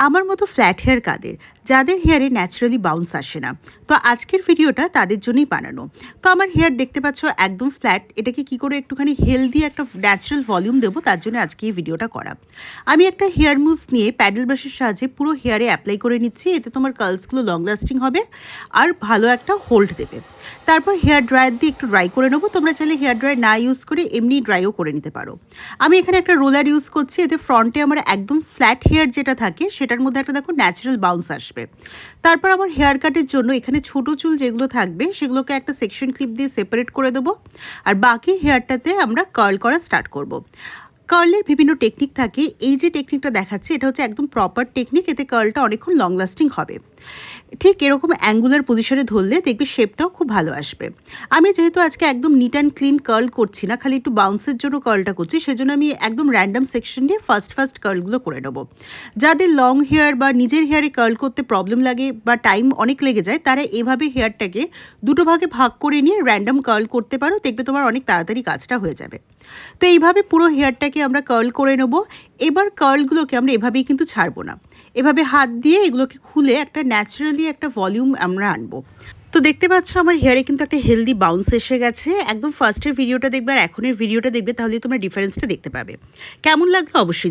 আমার মতো flat hair কাদের, যাদের হেয়ারে ন্যাচারালি বাউন্স আসে না। তো আজকের ভিডিওটা তাদের জন্যই বানানো। তো আমার হেয়ার দেখতে পাচ্ছ একদম ফ্ল্যাট এটাকে কি করে একটুখানি হেলদি একটা ন্যাচারাল ভলিউম দেবো, তার জন্য আজকে এই ভিডিওটা করা। আমি একটা হেয়ার মুস নিয়ে প্যাডেল ব্রাশের সাহায্যে পুরো হেয়ারে অ্যাপ্লাই করে নিচ্ছি, এতে তোমার কার্লসগুলো লং লাস্টিং হবে, আর ভালো একটা হোল্ড দেবে। তারপর হেয়ার ড্রায়ার দিয়ে একটু ড্রাই করে নেব। তোমরা চাইলে হেয়ার ড্রায়ার না ইউজ করে এমনি ড্রাইও করে নিতে পারো। আমি এখানে একটা রোলার ইউজ করছি, এতে ফ্রন্টে আমার একদম ফ্ল্যাট হেয়ার যেটা থাকে, সেটার মধ্যে একটা দেখো ন্যাচারাল বাউন্স আসবে। তারপর আমার হেয়ার কাটের জন্য এখানে ছোট চুল যেগুলো থাকবে, সেগুলোকে একটা সেকশন ক্লিপ দিয়ে সেপারেট করে দেবো। আর বাকি হেয়ারটাতে আমরা কার্ল করা স্টার্ট করব। কার্লের বিভিন্ন টেকনিক থাকে। এই যে টেকনিকটা দেখাচ্ছে, এটা হচ্ছে একদম প্রপার টেকনিক এতে কার্লটা অনেকক্ষণ লং লাস্টিং হবে। ঠিক এরকম অ্যাঙ্গুলার পজিশনে ধরলে দেখবে শেপটাও খুব ভালো আসবে। আমি যেহেতু আজকে একদম নিট অ্যান্ড ক্লিন কার্ল করছি না, খালি একটু বাউন্সের জন্য কার্লটা করছি, সেজন্য আমি একদম র্যান্ডাম সেকশন নিয়ে ফার্স্ট ফার্স্ট কার্লগুলো করে নেব। যাদের লং হেয়ার বা নিজের হেয়ারে কার্ল করতে প্রবলেম লাগে বা টাইম অনেক লেগে যায়, তারা এভাবে হেয়ারটাকে দুটো ভাগে ভাগ করে নিয়ে র্যান্ডাম কার্ল করতে পারো, দেখবে তোমার অনেক তাড়াতাড়ি কাজটা হয়ে যাবে। তো এইভাবে পুরো হেয়ারটাকে আমরা কার্ল করে নেব। এবার কার্লগুলোকে আমরা এভাবেই কিন্তু ছাড়বো না। এভাবে হাত দিয়ে এগুলোকে খুলে একটা ন্যাচারালি একটা ভলিউম আমরা আনব। তো দেখতে পাচ্ছ আমার হেয়ারে কিন্তু একটা হেলদি বাউন্স এসে গেছে। একদম ফার্স্টের ভিডিওটা দেখবে আর এখনের ভিডিওটা দেখবে তাহলে তোমরা ডিফারেন্সটা দেখতে পাবে। কেমন লাগল অবশ্যই